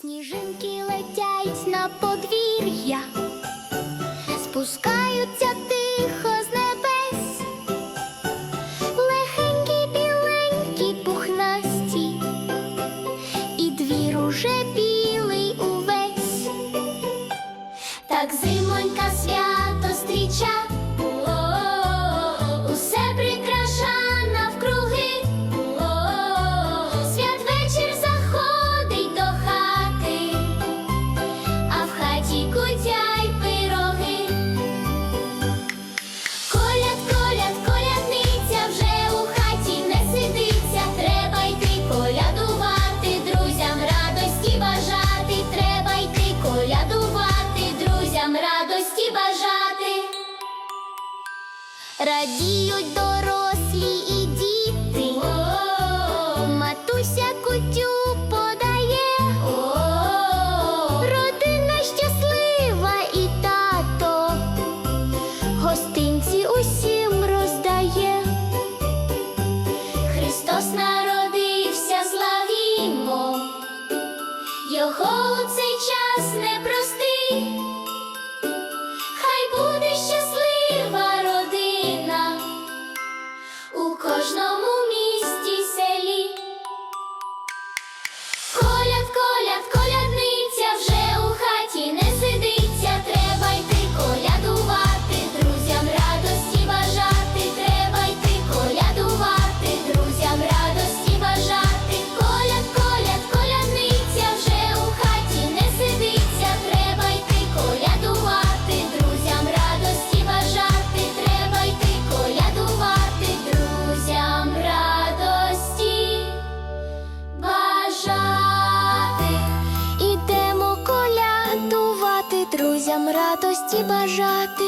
Сніжинки летять на подвір'я, спускаються тихо з небес, легенькі, біленькі, пухнасті, і двір уже білий увесь. Так зима радіють дорослі і діти, матуся кутюк. радості бажати.